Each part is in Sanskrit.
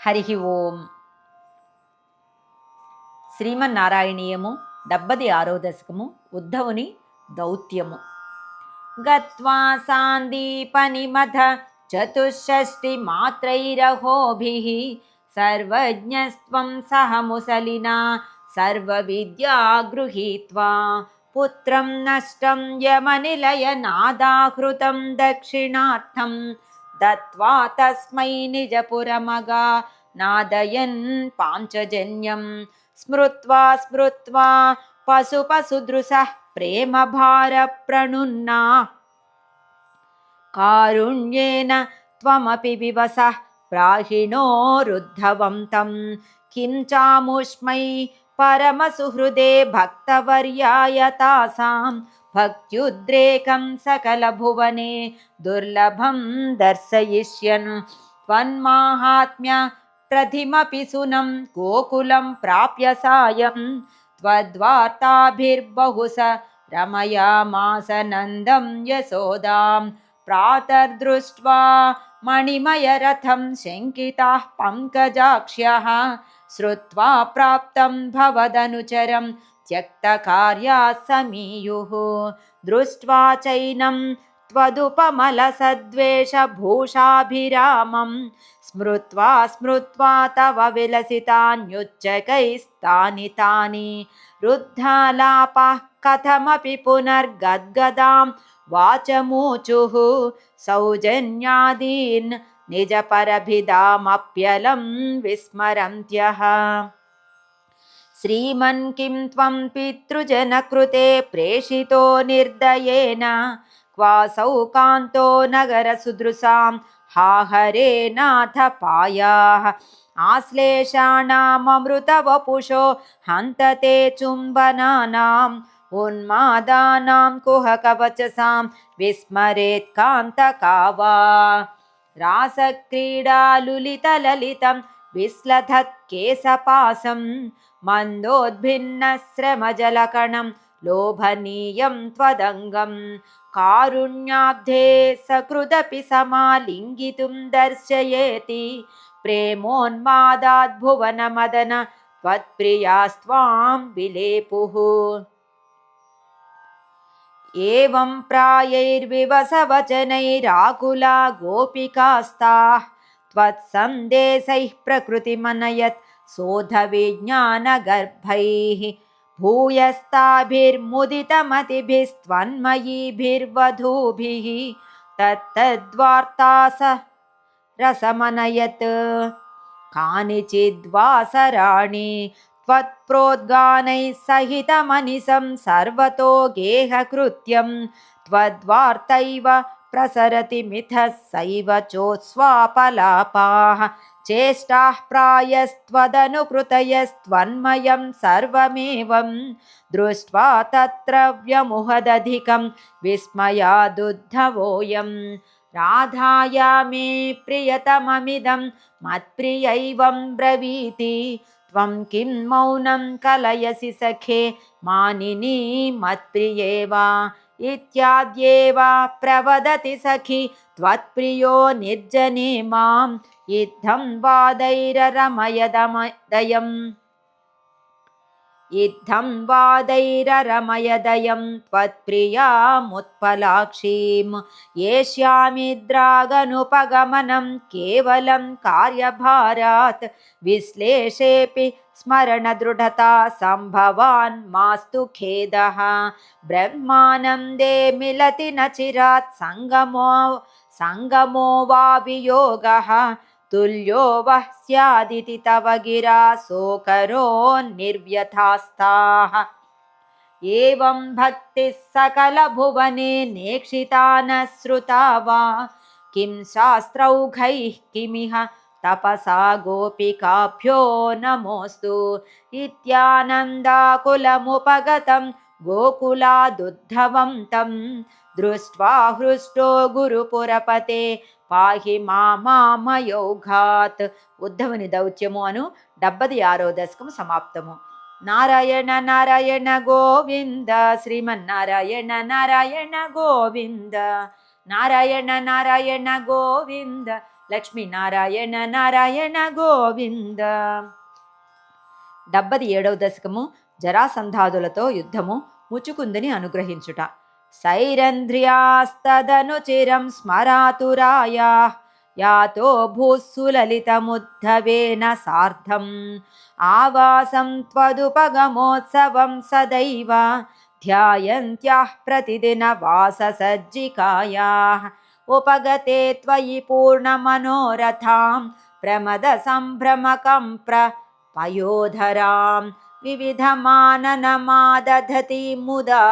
హరి ఓం. శ్రీమన్నారాయణీయము డెబ్బది ఆరో దశకము ఉద్ధవుని దౌత్యము. గత్వా సాందీపని సాందీపనిమథ చతుషష్టి మాత్రైరహోభి సర్వజ్ఞస్వం సహ ముసలినా సర్వవిద్యా గృహీత్వా పుత్రం నష్టం యమనిలయనాదాహృతం దక్షిణార్థం दत्त्वा तस्मै निजपुरमगा नादयन् पाञ्चजन्यं। स्मृत्वा स्मृत्वा पशुपशुदृशः प्रेमभारप्रणुन्ना। कारुण्येन त्वमपि विवसः प्राहिणोरुद्धवन्तं किं चामुष्मै परमसुहृदे भक्तवर्याय तासाम्। भक्त्युद्रेकं सकलभुवने दुर्लभं दर्शयिष्यन्। त्वन्माहात्म्य प्रथिमपि सुनं गोकुलं प्राप्य सायं। त्वद्वार्ताभिर्बहु स रमयामास नन्दं यशोदां। प्रातर्दृष्ट्वा मणिमयरथं शङ्किताः पङ्कजाक्ष्यः। श्रुत्वा प्राप्तं भवदनुचरं त्यक्तकार्याः समीयुः दृष्ट्वा चैनं त्वदुपमलसद्वेषभूषाभिरामं। स्मृत्वा स्मृत्वा तव विलसितान्युच्चकैस्तानि तानि। रुद्धालापाः कथमपि पुनर्गद्गदां। वाचमूचुः सौजन्यादीन् निजपरभिदामप्यलं विस्मरन्त्यः శ్రీమన్ కిం త్వం పితృజనకృతే ప్రేషితో నిర్దయేన క్వాసౌ కాంతో నగర సుదృశాం హాహరే నాథ పాయా ఆశ్లేషాణమృతవపుషో హంతతే చుంబనానాం ఉన్మాదానాం కుహకవచసాం విస్మరేత్ కాంతకావా రాసక్రీడాలులితలలితం वा रासक्रीडालुलितललितं विस्लधत् केशपासं मन्दोद्भिन्नश्रमजलकणं लोभनीयं त्वदङ्गं कारुण्याब्धे सकृदपि समालिङ्गितुं दर्शयेति प्रेमोन्मादाद्भुवनमदन त्वत्प्रियास्त्वां विलेपुः। एवं प्रायैर्विवसवचनैराकुला गोपिकास्ताः त्वत्सन्देशैः प्रकृतिमनयत् शोधविज्ञानगर्भैः भूयस्ताभिर्मुदितमतिभिस्त्वन्मयीभिर्वधूभिः तत्तद्वार्तास रसमनयत्। कानिचिद्वासराणि त्वत्प्रोद्गानैः सहितमनिशं सर्वतो गेहकृत्यं त्वद्वार्तैव प्रसरति मिथः सैव चोत्स्वापलापाः चेष्टाः प्रायस्त्वदनुकृतयस्त्वन्मयं सर्वमेवं दृष्ट्वा तत्र व्यमुहदधिकं विस्मयादुद्धवोऽयं राधाया मे प्रियतममिदं मत्प्रियैवं ब्रवीति त्वं किं मौनं कलयसि सखे मानिनी मत्प्रिये वा ఇత్యాద్యేవా ప్రవదతి సఖి త్వత్ప్రియో నిర్జనే మాం యుద్ధం వాదైరరమయదమ దయం इत्थं वादैररमयदयं त्वत्प्रियामुत्पलाक्षीं येष्यामिद्रागनुपगमनं केवलं कार्यभारात् विश्लेषेऽपि स्मरणदृढता सम्भवान् मास्तु खेदः ब्रह्मानन्दे मिलति न चिरात् सङ्गमो सङ्गमो वा वियोगः तुल्यो वः स्यादिति तव गिरास्था एवं भक्तिः सकलभुवने नेक्षिता न श्रुता वा? किं शास्त्रौघैः किमिह? तपसा गोपिकाभ्यो नमोऽस्तु। इत्यानन्दाकुलमुपगतं गोकुलादुद्धवं तं। दृष्ट्वा हृष्टो गुरुपुरपते। పాహి మామామయోఘాత్ ఉద్ధవుని దౌత్యము అను డెబ్బది ఆరో దశకము సమాప్తము. నారాయణ నారాయణ గోవింద. శ్రీమన్నారాయణ నారాయణ గోవింద. నారాయణ నారాయణ గోవింద. లక్ష్మీనారాయణ నారాయణ గోవింద. డెబ్బది ఏడవ దశకము జరాసంధాదులతో యుద్ధము ముచుకుందుని అనుగ్రహించుట. सैरन्ध्र्यास्तदनुचिरं स्मरातुरायाः यातो भूस् सार्धम्। आवासं त्वदुपगमोत्सवं सदैव। ध्यायन्त्याः प्रतिदिनवाससज्जिकायाः। उपगते त्वयि पूर्णमनोरथां प्रमदसम्भ्रमकं प्रपयोधरां विविधमाननमादधति मुदा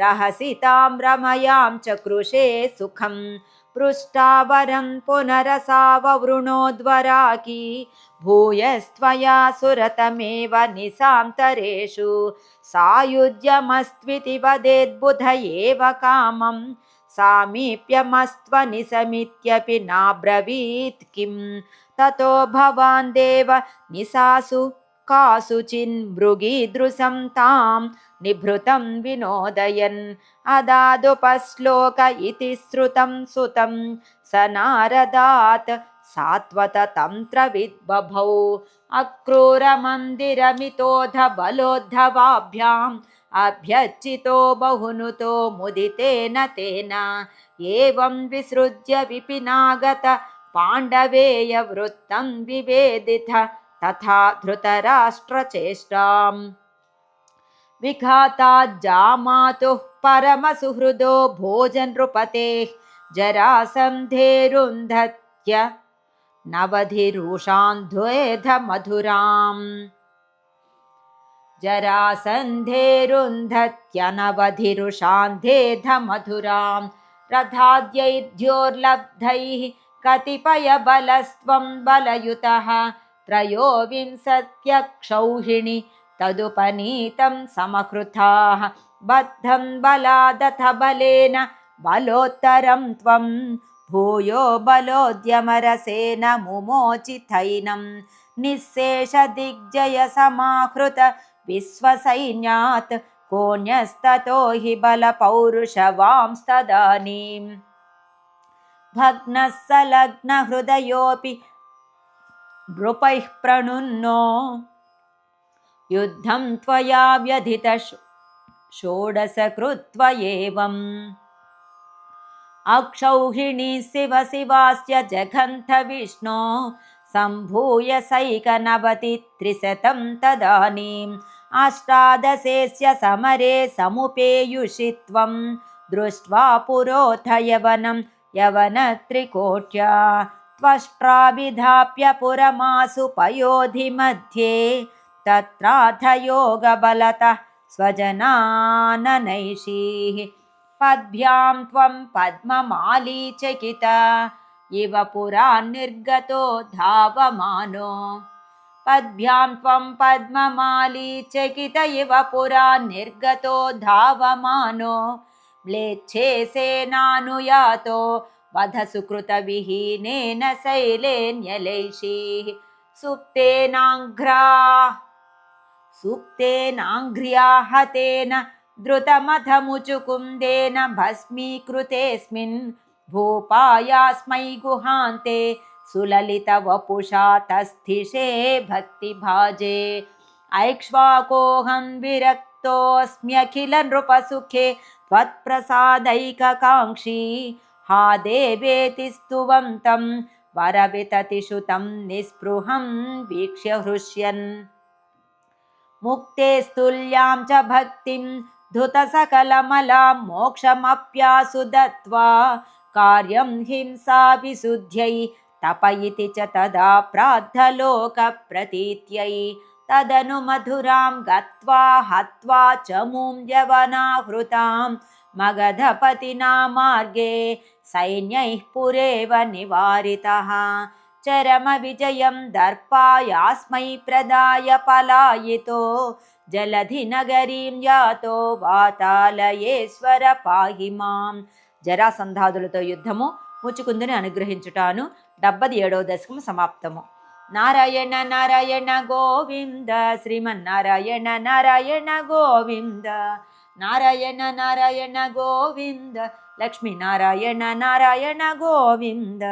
रहसि तां रमयां च कृशे सुखं। पृष्टावरं पुनरसाववृणोद्वराकी भूयस्त्वया सुरतमेव निसान्तरेषु। सायुज्यमस्त्विति वदेद्बुध एव कामं सामीप्यमस्त्वनिसमित्यपि नाब्रवीत् किं? ततो भवान् देव निसासु कासुचिन्मृगीदृशं तां निभृतं विनोदयन्। अदादुपश्लोक इति श्रुतं सुतं। स नारदात् सात्वततन्त्रविद्बभौ अक्रूरमन्दिरमितोध बलोद्धवाभ्याम् अभ्यर्चितो बहुनुतो मुदितेन तेन। एवं विसृज्य विपिनागत पाण्डवेयवृत्तं विवेदिथ तथा धृतराष्ट्रचेष्टाम्। विघाताज्जामातुः परमसुहृदो भोजनृपतेः जरासन्धेरुन्धत्य नवधिरुषान्ध्वेधमधुराम्। जरासन्धेरुन्धत्यनवधिरुषान्धेधमधुरां रथाद्यैर्ध्योर्लब्धैः कतिपयबलस्त्वं बलयुतः त्रयोविंशत्यक्षौहिणि तदुपनीतं समकृताः बद्धं बलादथ बलेन बलोत्तरं त्वं भूयो बलोद्यमरसेन मुमोचिथैनं निःशेषदिग्जयसमाहृत विश्वसैन्यात् कोऽन्यस्ततो हि बलपौरुषवांस्तदानीम्। भग्नः सलग्नहृदयोऽपि नृपैः प्रणुन्नो। युद्धं त्वया व्यधित षोडशकृत्व एवम् अक्षौहिणी शिव शिवास्य जघन्थ विष्णो सम्भूय सैकनवति त्रिशतं तदानीम्। अष्टादशेस्य समरे समुपेयुषि त्वं दृष्ट्वा पुरोथ यवनं यवनत्रिकोट्या त्वष्ट्राभिधाप्य पुरमासु पयोधिमध्ये तत्राथ योगबलतः स्वजनाननैषीः। पद्भ्यां त्वं पद्ममालीचकित इव पुरा निर्गतो धावमानो। पद्भ्यां त्वं पद्ममालीचकित इव पुरा निर्गतो धावमानो। म्लेच्छे सेनानुयातो वधसुकृतविहीनेन शैलेन्यलैषीः सुप्तेनाङ्घ्रा सुप्तेनाङ्घ्र्याहतेन द्रुतमथमुचुकुन्देन भस्मीकृतेऽस्मिन् भूपायास्मै गुहान्ते सुललितवपुषा तस्थिषे भक्तिभाजे। ऐक्ष्वाकोऽहं विरक्तोऽस्म्यखिलनृपसुखे त्वत्प्रसादैककाङ्क्षी देवेति स्तुवं तं वरविततिषुतं निःस्पृहं वीक्ष्य हृष्यन्। मुक्ते स्तुल्यां च भक्तिं धुतसकलमलां मोक्षमप्यासु दत्त्वा कार्यं हिंसाविशुद्ध्यै तप इति च तदा प्राद्धलोकप्रतीत्यै तदनु मधुरां गत्वा हत्वा च मूं यवनाहृतां मगधपतिना मार्गे सैन्यैः पुरेव निवारितः चरमविजयं दर्पायास्मै प्रदाय पलायितो జలధినగరీం యాతో వాతాలయేశ్వర పాహి మాం జరాసంధాదులతో యుద్ధము ముచుకుందుని అనుగ్రహించుటాను డెబ్బది ఏడవ దశకము సమాప్తము నారాయణ నారాయణ గోవింద శ్రీమన్నారాయణ నారాయణ గోవింద నారాయణ నారాయణ గోవింద లక్ష్మీనారాయణ నారాయణ గోవింద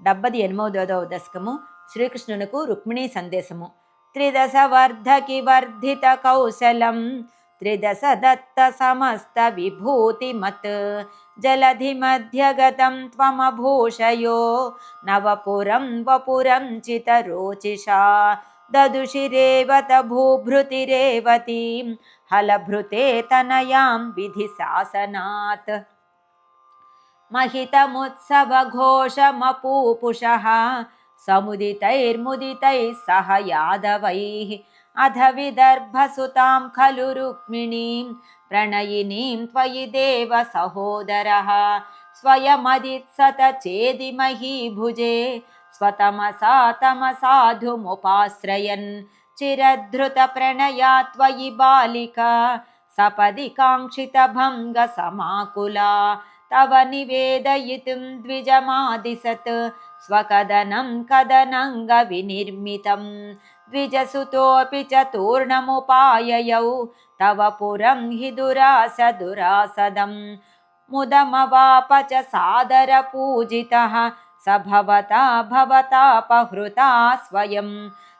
డెబ్బది ఎనిమిదవ దశకము శ్రీకృష్ణునకు రుక్మిణీ సందేశము త్రిదశ వర్ధకి వర్ధిత కౌశలం త్రిదశ దత్త సమస్త విభూతిమత్ జలధి మధ్యగతం త్వమభూషయో నవపురం వపురం చితరోచిషా దదుషిరేవత భూభృతిరేవతీం హలభృతే తనయాం విధి శాసనాత్ महितमुत्सवघोषमपूपुषः समुदितैर्मुदितैः सह यादवैः अध विदर्भसुतां खलु रुक्मिणीं प्रणयिनीं त्वयि देव सहोदरः। स्वयमदित्सत चेदिमही भुजे स्वतमसा तमसाधुमुपाश्रयन् चिरधृतप्रणया त्वयि बालिका सपदि काङ्क्षितभङ्गसमाकुला तव निवेदयितुं द्विजमादिशत् स्वकदनं कदनङ्गविनिर्मितं। द्विजसुतोऽपि च तव पुरं हि दुरास दुरासदं मुदमवाप च सादरपूजितः। स भवता भवतापहृता स्वयं।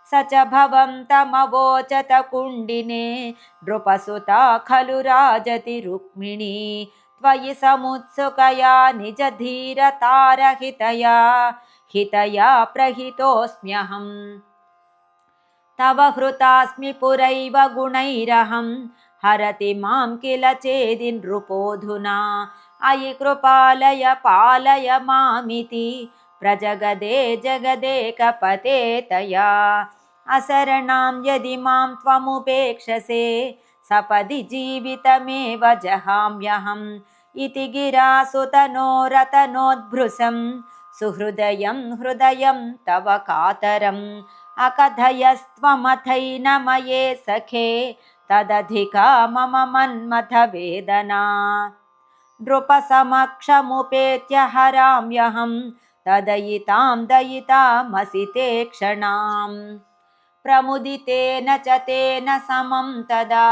स च भवन्तमवोचत कुण्डिने नृपसुता खलु राजति रुक्मिणी त्वयि समुत्सुकया निजधीरतारहितया हितया प्रहितोऽस्म्यहम्। तव हृतास्मि पुरैव गुणैरहं हरति मां किल चेदि नृपोऽधुना अयि कृपालय पालय मामिति प्रजगदे जगदेकपते तया। असरणां यदि मां त्वमुपेक्षसे सपदि जीवितमेव जहाम्यहम् इति गिरासुतनोरतनोद्भृशं सुहृदयं हृदयं तव कातरम् अकथयस्त्वमथैनमये सखे तदधिका मम नृपसमक्षमुपेत्य हराम्यहं तदयितां दयितामसि ते क्षणाम्। प्रमुदितेन च तेन समं तदा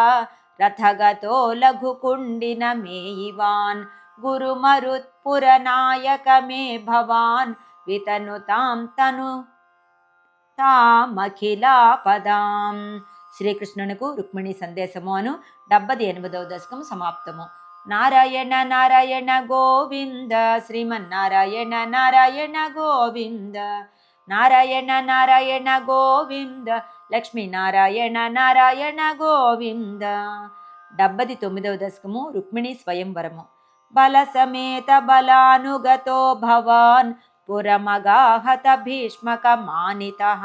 రథగతో లఘుకుండిన మేయివాన్ గురుమరుత్పురనాయకమే భవాన్ వితను తాం తను తామఖిలా పదాం శ్రీకృష్ణునికు రుక్మిణి సందేశము అను డెబ్బది ఎనిమిదవ దశకం సమాప్తము. నారాయణ నారాయణ గోవింద శ్రీమన్నారాయణ నారాయణ గోవింద నారాయణ నారాయణ గోవింద లక్ష్మీనారాయణ నారాయణ గోవింద డెబ్బది తొమ్మిదవ దశకము రుక్మిణి స్వయంవరము బల సమేత బలానుగతో భవాన్ पुरमगाहत भीष्मकमानितः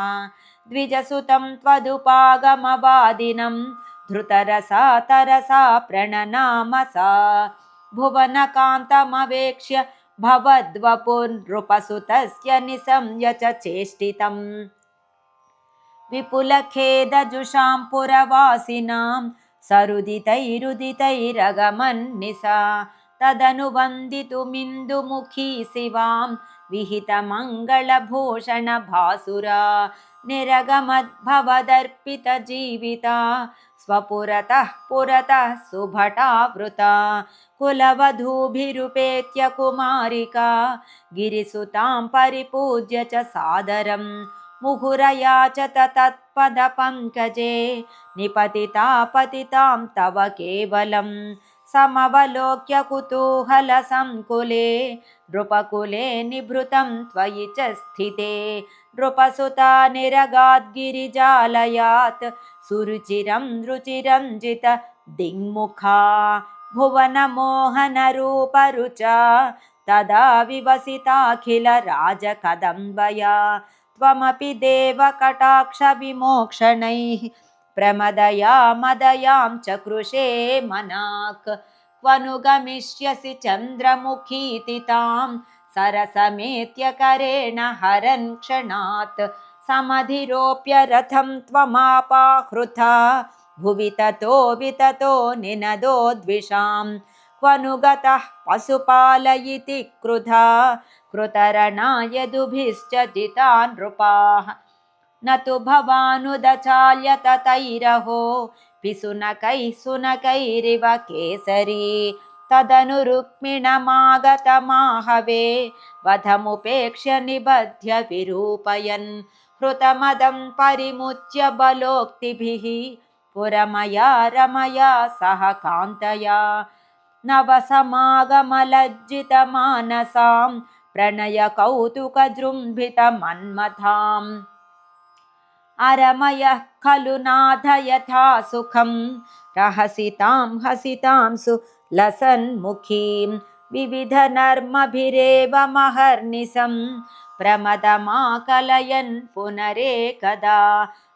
द्विजसुतं त्वदुपागमवादिनं धृतरसा तरसा प्रणनामसा भुवनकान्तमवेक्ष्य भवद्वपुनृपसुतस्य निसंय च चेष्टितम् विपुलखेदजुषां पुरवासिनां सरुदितैरुदितैरगमन्निसा। तदनुवन्दितुमिन्दुमुखी शिवां विहितमङ्गलभूषणभासुरा। निरगमद्भवदर्पितजीविता स्वपुरतः पुरतः सुभटावृता। कुलवधूभिरुपेत्य कुमारिका गिरिसुतां परिपूज्य च सादरम् मुहुरयाचत तत्पदपङ्कजे निपतिता पतितां तव केवलम् समवलोक्य कुतूहलसङ्कुले नृपकुले निभृतं त्वयि च स्थिते नृपसुता निरगाद्गिरिजालयात् सुरुचिरं रुचिरं जित दिङ्मुखा भुवनमोहनरूपरुचा तदा विवसिताखिलराजकदम्बया त्वमपि देवकटाक्षविमोक्षणैः प्रमदया मदयां च कृशे मनाक्। क्वनु गमिष्यसि चन्द्रमुखीति तां सरसमेत्यकरेण हरन् क्षणात्। समधिरोप्य रथं त्वमापाहृथा। भुवि ततो विततो निनदो द्विषां क्वनु गतः पशुपालयिति क्रुधा कृतरणा यदुभिश्च जिता नृपाः। न तु भवानुदचाल्य ततैरहो पिसुनकैः सुनकैरिव केसरी। तदनु रुक्मिणमागतमाहवे वधमुपेक्ष्य निबध्य विरूपयन्। हृतमदं परिमुच्य बलोक्तिभिः पुरमया रमया सह कान्तया नवसमागमलज्जितमानसां प्रणयकौतुकजृम्भितमन्मथाम्। अरमयः खलु नाथ यथा सुखं रहसितां हसितां सुलसन्मुखीं विविधनर्मभिरेव महर्निशं प्रमदमाकलयन् पुनरेकदा।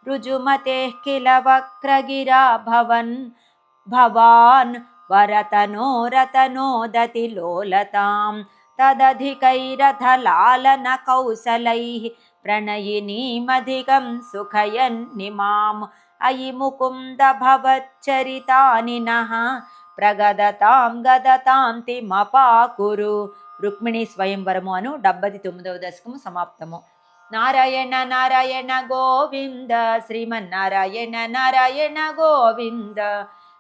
रुजुमतेः किल वक्रगिरा भवन् भवान् वरतनोरतनोदति लोलतां तदधिकैरथलालनकौशलैः प्रणयिनीमधिकं सुखयन्निमाम् अयि मुकुन्द भवच्चरितानि नः ప్రగదతాం గదతాంతిమపాకురు రుక్మిణి స్వయంవరము అను డెబ్బది తొమ్మిదవ దశకము సమాప్తము నారాయణ నారాయణ గోవింద శ్రీమన్నారాయణ నారాయణ గోవింద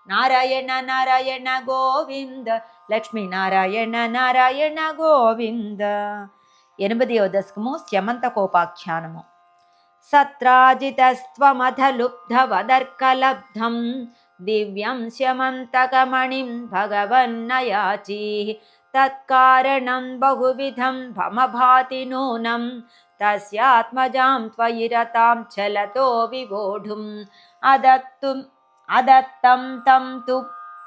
नारायण नारायण गोविन्द। लक्ष्मी नारायण नारायण गोविन्द्यमन्त कोपाख्यानमुत्रामदर्कलब्धं दिव्यं शमन्तकमणिं भगवन्नयाचीः तत्कारणं बहुविधं भाति नूनं। तस्यात्मजां त्वयिरतां चलतो विवोढुम्। अदत्तु अदत्तं तं तु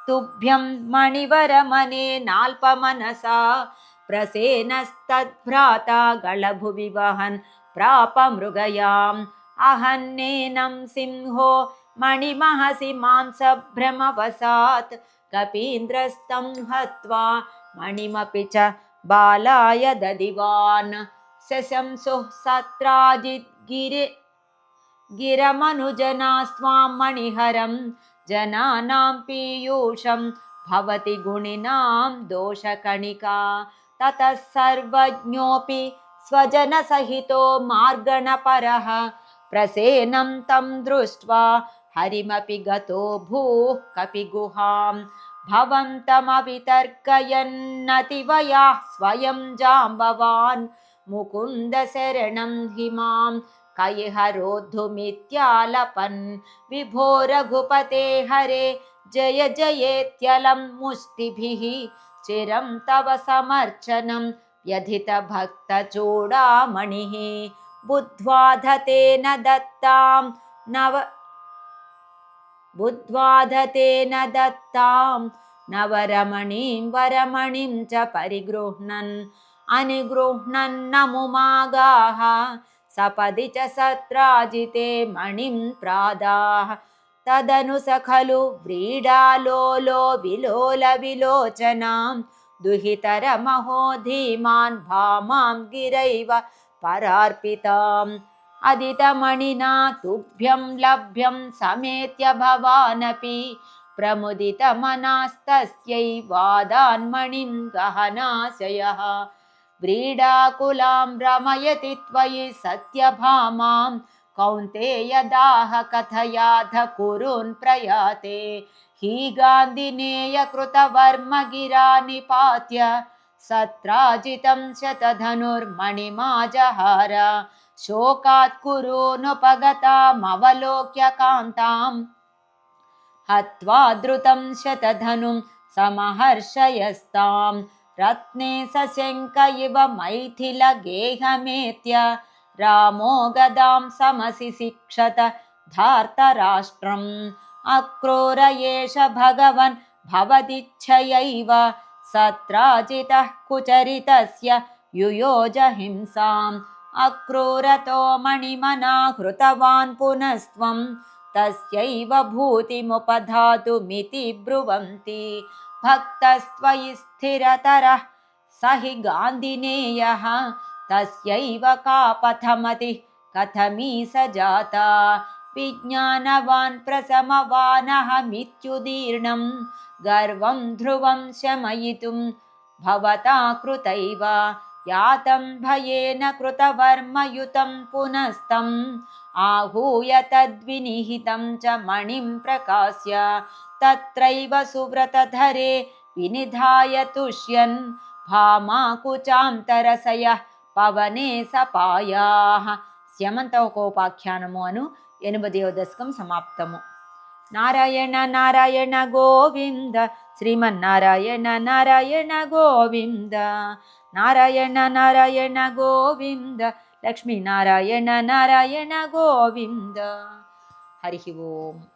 तुभ्यं मणिवरमनेनाल्पमनसा प्रसेनस्तद्भ्राता गळभुवि वहन् प्रापमृगयाम्। अहन्नेनं सिंहो मणिमहसि मांसभ्रमवसात्। कपीन्द्रस्तं हत्वा मणिमपि च बालाय ददिवान्। शशंसुः सत्राजिद्गिरि गिरमनुजनास्त्वां मणिहरं जनानां पीयूषं भवति गुणिनां दोषकणिका। ततः सर्वज्ञोऽपि स्वजनसहितो मार्गणपरः प्रसेनं तं दृष्ट्वा हरिमपि गतो भूः कपिगुहां। भवन्तमवितर्कयन्नतिवयाः स्वयं जाम्बवान् मुकुन्दशरणं हि मां कैहरोद्धुमित्यालपन् विभो रघुपते हरे जय जयेत्यलं मुष्टिभिः। चिरं तव समर्चनं व्यधितभक्तचूडामणिः बुद्ध्वाधतेन दत्तां नव बुद्ध्वाधतेन दत्तां नवरमणीं वरमणिं च परिगृह्णन्। अनुगृह्णन्नमुमागाः सपदि च सत्राजिते मणिं प्रादाः। तदनु स खलु व्रीडालोलो विलोलविलोचनां। दुहितरमहो धीमान् भामां गिरैव परार्पिताम्। अदितमणिना तुभ्यं लभ्यं समेत्य भवानपि। प्रमुदितमनास्तस्यै वादान्मणिं गहनाशयः व्रीडाकुलां रमयति त्वयि सत्यभामां। कौन्तेयदाह कथयाथ कुरून् प्रयाते। हि गान्धिनेयकृतवर्मगिरा निपात्य सत्राजितं शतधनुर्मणिमाजहार। शोकात् कुरूनुपगतामवलोक्य कान्ताम्। हत्वा द्रुतं शतधनुं समहर्षयस्तां रत्ने सशङ्क इव मैथिलगेहमेत्य रामो गदां समसि शिक्षत धार्तराष्ट्रम्। अक्रूर एष भगवन् भवदिच्छयैव सत्राजितः कुचरितस्य युयोज हिंसाम्। अक्रूरतो मणिमना हृतवान् पुनस्त्वं तस्यैव भूतिमुपधातुमिति ब्रुवन्ति भक्तस्त्वयि स्थिरतरः स हि गान्धिनेयः तस्यैव का पथमतिः कथमी स जाता विज्ञानवान् प्रसमवानहमित्युदीर्णं गर्वं ध्रुवं शमयितुं भवता कृतैव यातं भयेन कृतवर्मयुतं पुनस्तम् आहूय तद्विनिहितं च मणिं प्रकाश्य तत्रैव सुव्रतधरे వినిధాయ తుష్యన్ భామాకుచాంతరసయ పవనే సపాయా స్యమంతకోపాఖ్యానము అను ఎనిమిదవ దశకం సమాప్తము నారాయణ నారాయణ గోవింద శ్రీమన్నారాయణ నారాయణ గోవింద ನಾರಾಯಣ ನಾರಾಯಣ ಗೋವಿಂದ ಲಕ್ಷ್ಮೀನಾರಾಯಣ ನಾರಾಯಣ ಗೋವಿಂದ ಹರಿ ಓಂ